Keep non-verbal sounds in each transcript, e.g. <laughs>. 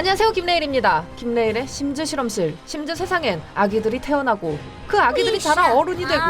안녕하세요 김레일입니다. 김레일의 심즈 실험실. 심즈 세상엔 아기들이 태어나고 그 아기들이 자라 어른이 되고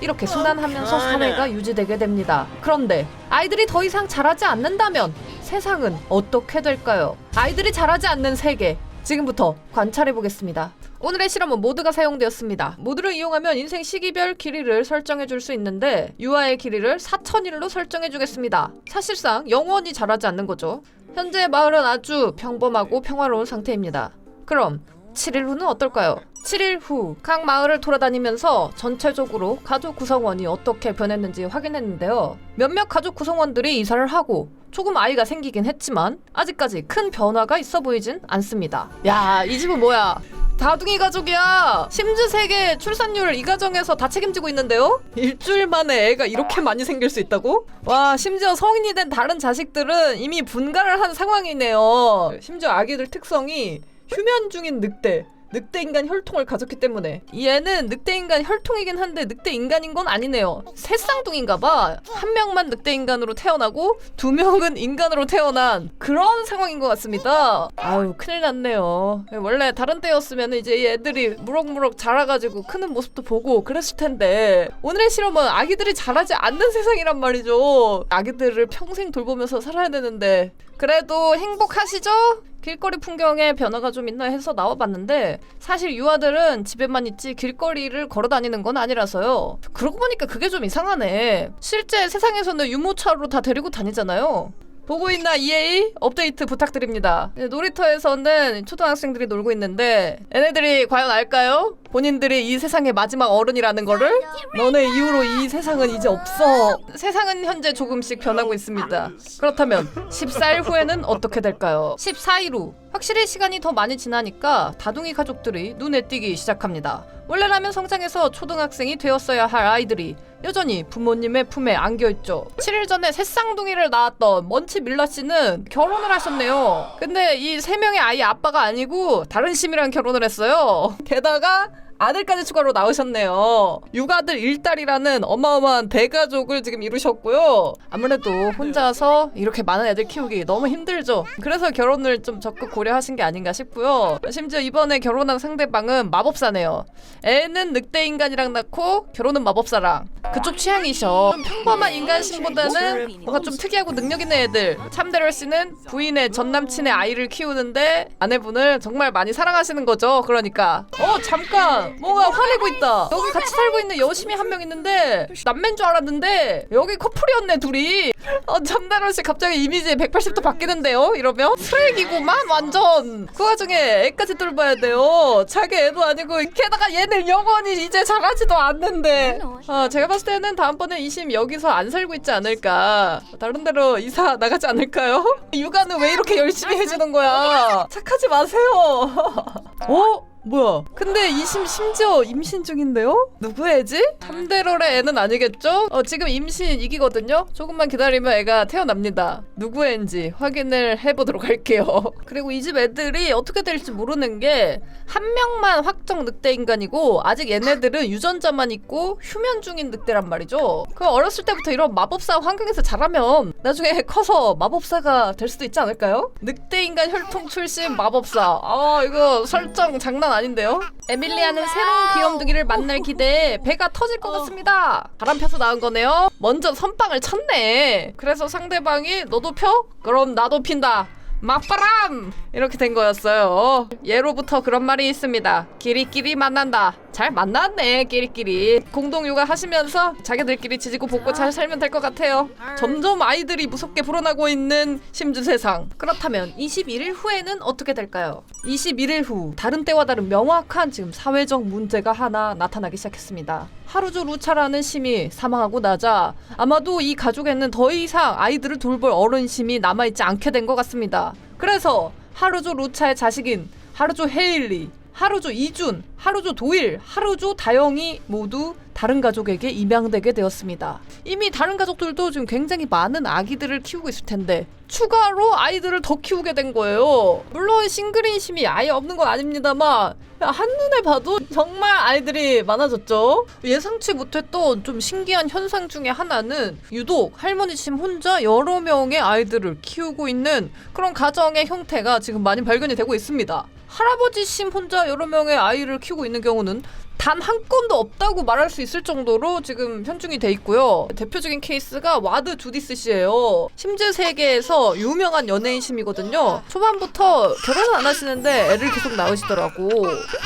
이렇게 순환하면서 사회가 유지되게 됩니다. 그런데 아이들이 더 이상 자라지 않는다면 세상은 어떻게 될까요? 아이들이 자라지 않는 세계. 지금부터 관찰해 보겠습니다. 오늘의 실험은 모드가 사용되었습니다. 모드를 이용하면 인생 시기별 길이를 설정해 줄 수 있는데 유아의 길이를 4001로 설정해 주겠습니다. 사실상 영원히 자라지 않는 거죠. 현재 마을은 아주 평범하고 평화로운 상태입니다. 그럼 7일 후는 어떨까요? 7일 후 각 마을을 돌아다니면서 전체적으로 가족 구성원이 어떻게 변했는지 확인했는데요. 몇몇 가족 구성원들이 이사를 하고 조금 아이가 생기긴 했지만 아직까지 큰 변화가 있어 보이진 않습니다. 야, 이 집은 뭐야? 다둥이 가족이야. 심즈 세계 출산율 이 가정에서 다 책임지고 있는데요. 일주일 만에 애가 이렇게 많이 생길 수 있다고? 와 심지어 성인이 된 다른 자식들은 이미 분가를 한 상황이네요. 심지어 아기들 특성이 휴면 중인 늑대. 늑대 인간 혈통을 가졌기 때문에 얘는 늑대 인간 혈통이긴 한데 늑대 인간인 건 아니네요. 새 쌍둥이인가 봐. 한 명만 늑대 인간으로 태어나고 두 명은 인간으로 태어난 그런 상황인 것 같습니다. 아유 큰일 났네요. 원래 다른 때였으면 이제 이 애들이 무럭무럭 자라가지고 크는 모습도 보고 그랬을 텐데 오늘의 실험은 아기들이 자라지 않는 세상이란 말이죠. 아기들을 평생 돌보면서 살아야 되는데 그래도 행복하시죠? 길거리 풍경에 변화가 좀 있나 해서 나와봤는데 사실 유아들은 집에만 있지 길거리를 걸어 다니는 건 아니라서요. 그러고 보니까 그게 좀 이상하네. 실제 세상에서는 유모차로 다 데리고 다니잖아요. 보고 있나 EA 업데이트 부탁드립니다. 네, 놀이터에서는 초등학생들이 놀고 있는데 얘네들이 과연 알까요? 본인들이 이 세상의 마지막 어른이라는 거를 너네 이후로 이 세상은 이제 없어. 세상은 현재 조금씩 변하고 있습니다. 그렇다면 14일 후에는 어떻게 될까요? 14일 후 확실히 시간이 더 많이 지나니까 다둥이 가족들이 눈에 띄기 시작합니다. 원래라면 성장해서 초등학생이 되었어야 할 아이들이 여전히 부모님의 품에 안겨있죠. 7일 전에 새쌍둥이를 낳았던 먼치 밀라 씨는 결혼을 하셨네요. 근데 이 세 명의 아이 아빠가 아니고 다른 심이랑 결혼을 했어요. 게다가 아들까지 추가로 나오셨네요. 육아들 일딸이라는 어마어마한 대가족을 지금 이루셨고요. 아무래도 혼자서 이렇게 많은 애들 키우기 너무 힘들죠. 그래서 결혼을 좀 적극 고려하신 게 아닌가 싶고요. 심지어 이번에 결혼한 상대방은 마법사네요. 애는 늑대 인간이랑 낳고 결혼은 마법사랑. 그쪽 취향이셔. 좀 평범한 인간신보다는 뭔가 좀 특이하고 능력 있는 애들. 참대럴 씨는 부인의 전 남친의 아이를 키우는데 아내분을 정말 많이 사랑하시는 거죠. 그러니까. 어 잠깐 뭔가 화내고 있다. 여기 같이 살고 있는 여심이 한 명 있는데 남매인 줄 알았는데 여기 커플이었네 둘이. 어 참대럴 씨 갑자기 이미지 180도 바뀌는데요. 이러면 쓰레기구만 완전. 그 와중에 애까지 돌봐야 돼요. 자기 애도 아니고 게다가 얘는 영원히 이제 자라지도 않는데. 아, 제가 봤을 때는 다음번에 이심 여기서 안 살고 있지 않을까. 다른 데로 이사 나가지 않을까요? 육아는 왜 이렇게 열심히 해주는 거야? 착하지 마세요. <laughs> 어? 뭐야? 근데 이심 심지어 임신 중인데요? 누구 애지? 삼대롤의 애는 아니겠죠? 어, 지금 임신 이기거든요? 조금만 기다리면 애가 태어납니다. 누구 애인지 확인을 해보도록 할게요. <laughs> 그리고 이 집 애들이 어떻게 될지 모르는 게 한 명만 확정 늑대 인간이고 아직 얘네들은 유전자만 있고 휴면 중인 늑대란 말이죠. 그 어렸을 때부터 이런 마법사 환경에서 자라면 나중에 커서 마법사가 될 수도 있지 않을까요? 늑대 인간 혈통 출신 마법사. 아 이거 설정 장난 아닌데요? 에밀리아는 새로운 귀염둥이를 만날 기대에 배가 터질 것 같습니다. 바람 펴서 나온 거네요. 먼저 선빵을 쳤네. 그래서 상대방이 너도 펴? 그럼 나도 핀다. 맞바람! 이렇게 된 거였어요. 예로부터 그런 말이 있습니다. 끼리끼리 만난다. 잘 만났네, 끼리끼리. 공동 육아 하시면서 자기들끼리 지지고 볶고 잘 살면 될 것 같아요. 점점 아이들이 무섭게 불어나고 있는 심주 세상. 그렇다면 21일 후에는 어떻게 될까요? 21일 후 다른 때와 다른 명확한 지금 사회적 문제가 하나 나타나기 시작했습니다. 하루주 루차라는 심이 사망하고 나자 아마도 이 가족에는 더 이상 아이들을 돌볼 어른 심이 남아있지 않게 된 것 같습니다. 그래서 하루주 루차의 자식인 하루주 헤일리, 하루주 이준, 하루주 도일, 하루주 다영이 모두 다른 가족에게 입양되게 되었습니다. 이미 다른 가족들도 지금 굉장히 많은 아기들을 키우고 있을 텐데 추가로 아이들을 더 키우게 된 거예요. 물론 싱글인심이 아예 없는 건 아닙니다만 한눈에 봐도 정말 아이들이 많아졌죠. 예상치 못했던 좀 신기한 현상 중에 하나는 유독 할머니심 혼자 여러 명의 아이들을 키우고 있는 그런 가정의 형태가 지금 많이 발견이 되고 있습니다. 할아버지심 혼자 여러 명의 아이를 키우고 있는 경우는 단한 건도 없다고 말할 수 있을 정도로 지금 현중이 돼 있고요. 대표적인 케이스가 와드 주디스 씨예요. 심즈 세계에서 유명한 연예인심이거든요. 초반부터 결혼은 안 하시는데 애를 계속 낳으시더라고.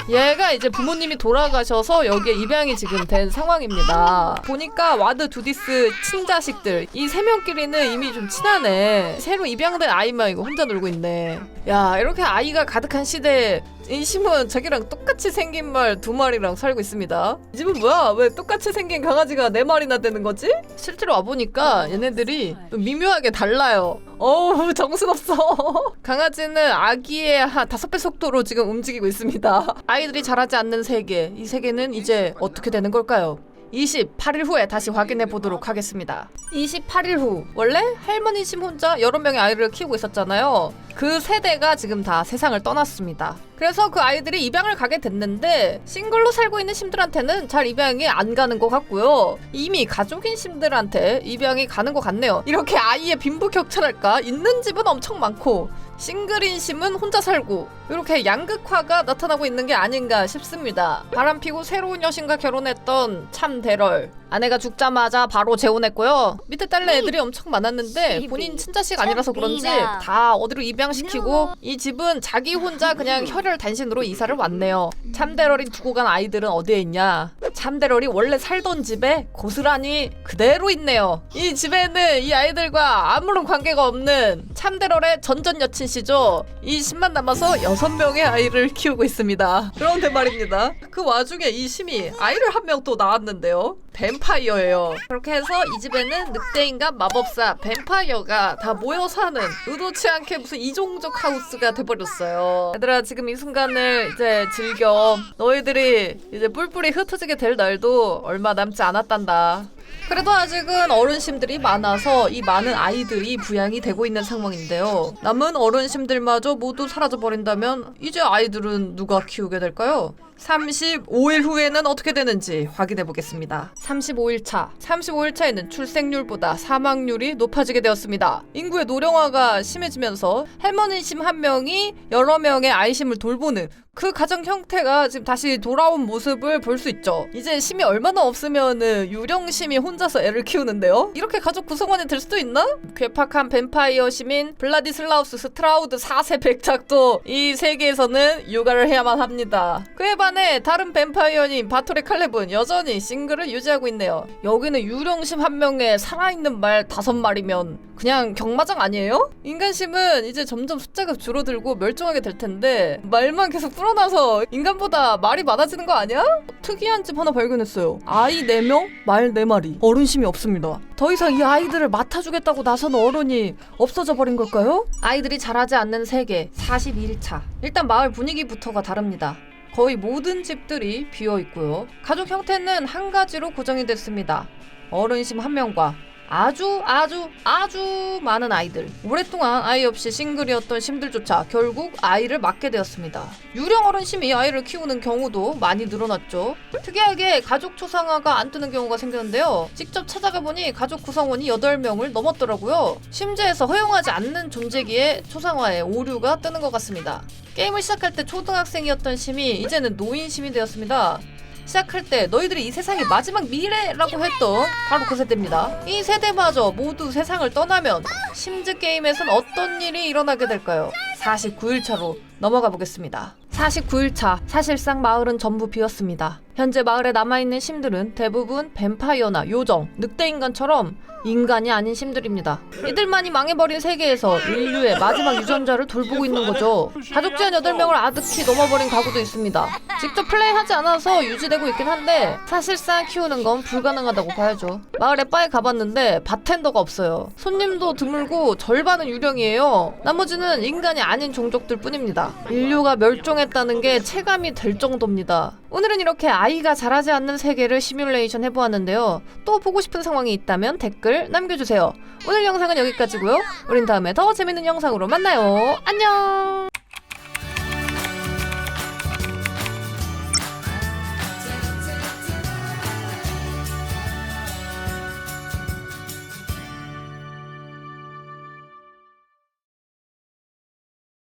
얘가 이제 부모님이 돌아가셔서 여기에 입양이 지금 된 상황입니다. 보니까 와드 주디스 친자식들 이 세 명끼리는 이미 좀 친하네. 새로 입양된 아이만 이거 혼자 놀고 있네. 야 이렇게 아이가 가득한 시대에 이 심은 자기랑 똑같이 생긴 말 두 마리랑 살고 있습니다. 이 집은 뭐야? 왜 똑같이 생긴 강아지가 네 마리나 되는 거지? 실제로 와보니까 얘네들이 좀 미묘하게 달라요. 어우 <laughs> 정신없어. <laughs> 강아지는 아기의 한 다섯 배 속도로 지금 움직이고 있습니다. 아이들이 자라지 않는 세계. 이 세계는 이제 어떻게 되는 걸까요? 28일 후에 다시 확인해 보도록 하겠습니다. 28일 후 원래 할머니 심 혼자 여러 명의 아이를 키우고 있었잖아요. 그 세대가 지금 다 세상을 떠났습니다. 그래서 그 아이들이 입양을 가게 됐는데 싱글로 살고 있는 심들한테는 잘 입양이 안 가는 것 같고요. 이미 가족인 심들한테 입양이 가는 것 같네요. 이렇게 아이의 빈부격차랄까 있는 집은 엄청 많고 싱글인 심은 혼자 살고 이렇게 양극화가 나타나고 있는 게 아닌가 싶습니다. 바람 피고 새로운 여신과 결혼했던 참대럴 아내가 죽자마자 바로 재혼했고요. 밑에 딸내 애들이 엄청 많았는데 본인 친자식 아니라서 그런지 다 어디로 입양시키고 이 집은 자기 혼자 그냥 <laughs> 혈혈 단신으로 이사를 왔네요. 참대럴이 두고 간 아이들은 어디에 있냐? 참대럴이 원래 살던 집에 고스란히 그대로 있네요. 이 집에는 이 아이들과 아무런 관계가 없는 참대럴의 전전 여친시죠. 이 심만 남아서 여섯 명의 아이를 키우고 있습니다. 그런데 말입니다. 그 와중에 이 심이 아이를 한 명 또 낳았는데요. 뱀파이어예요. 그렇게 해서 이 집에는 늑대인간 마법사 뱀파이어가 다 모여 사는 의도치 않게 무슨 이종족 하우스가 돼버렸어요. 얘들아 지금 이 순간을 이제 즐겨. 너희들이 이제 뿔뿔이 흩어지게 될 날도 얼마 남지 않았단다. 그래도 아직은 어른심들이 많아서 이 많은 아이들이 부양이 되고 있는 상황인데요. 남은 어른심들마저 모두 사라져 버린다면 이제 아이들은 누가 키우게 될까요? 35일 후에는 어떻게 되는지 확인해 보겠습니다. 35일 차. 35일 차에는 출생률보다 사망률이 높아지게 되었습니다. 인구의 노령화가 심해지면서 할머니심 한 명이 여러 명의 아이심을 돌보는 그 가정 형태가 지금 다시 돌아온 모습을 볼 수 있죠. 이제 심이 얼마나 없으면은 유령심이 혼자서 애를 키우는데요. 이렇게 가족 구성원이 될 수도 있나? 괴팍한 뱀파이어 시민 블라디슬라우스 스트라우드 4세 백작도 이 세계에서는 육아를 해야만 합니다. 그에 반해 다른 뱀파이어인 바토레 칼렙은 여전히 싱글을 유지하고 있네요. 여기는 유령심 한 명에 살아있는 말 다섯 마리면 그냥 경마장 아니에요? 인간심은 이제 점점 숫자가 줄어들고 멸종하게 될 텐데 말만 계속 불어나서 인간보다 말이 많아지는 거 아니야? 특이한 집 하나 발견했어요. 아이 4명, 말 4마리. 어른심이 없습니다. 더 이상 이 아이들을 맡아주겠다고 나선 어른이 없어져 버린 걸까요? 아이들이 자라지 않는 세계 42일차. 일단 마을 분위기부터가 다릅니다. 거의 모든 집들이 비어 있고요. 가족 형태는 한 가지로 고정이 됐습니다. 어른심 한 명과 아주 아주 아주 많은 아이들. 오랫동안 아이 없이 싱글이었던 심들조차 결국 아이를 맡게 되었습니다. 유령 어른 심이 아이를 키우는 경우도 많이 늘어났죠. 특이하게 가족 초상화가 안 뜨는 경우가 생겼는데요. 직접 찾아가 보니 가족 구성원이 8명을 넘었더라고요. 심지에서 허용하지 않는 존재기에 초상화에 오류가 뜨는 것 같습니다. 게임을 시작할 때 초등학생이었던 심이 이제는 노인 심이 되었습니다 시작할 때 너희들이 이 세상의 마지막 미래라고 했던 바로 그 세대입니다. 이 세대마저 모두 세상을 떠나면 심즈 게임에선 어떤 일이 일어나게 될까요? 49일 차로 넘어가 보겠습니다. 49일 차 사실상 마을은 전부 비었습니다. 현재 마을에 남아있는 심들은 대부분 뱀파이어나 요정, 늑대인간처럼 인간이 아닌 심들입니다. 이들만이 망해버린 세계에서 인류의 마지막 유전자를 돌보고 있는 거죠. 가족 제한 8명을 아득히 넘어버린 가구도 있습니다. 직접 플레이하지 않아서 유지되고 있긴 한데 사실상 키우는 건 불가능하다고 봐야죠. 마을에 바에 가봤는데 바텐더가 없어요. 손님도 드물고 절반은 유령이에요. 나머지는 인간이 아닌 종족들 뿐입니다. 인류가 멸종에 성장했다는 게 체감이 될 정도입니다. 오늘은 이렇게 아이가 자라지 않는 세계를 시뮬레이션 해보았는데요. 또 보고 싶은 상황이 있다면 댓글 남겨주세요. 오늘 영상은 여기까지고요. 우린 다음에 더 재밌는 영상으로 만나요. 안녕!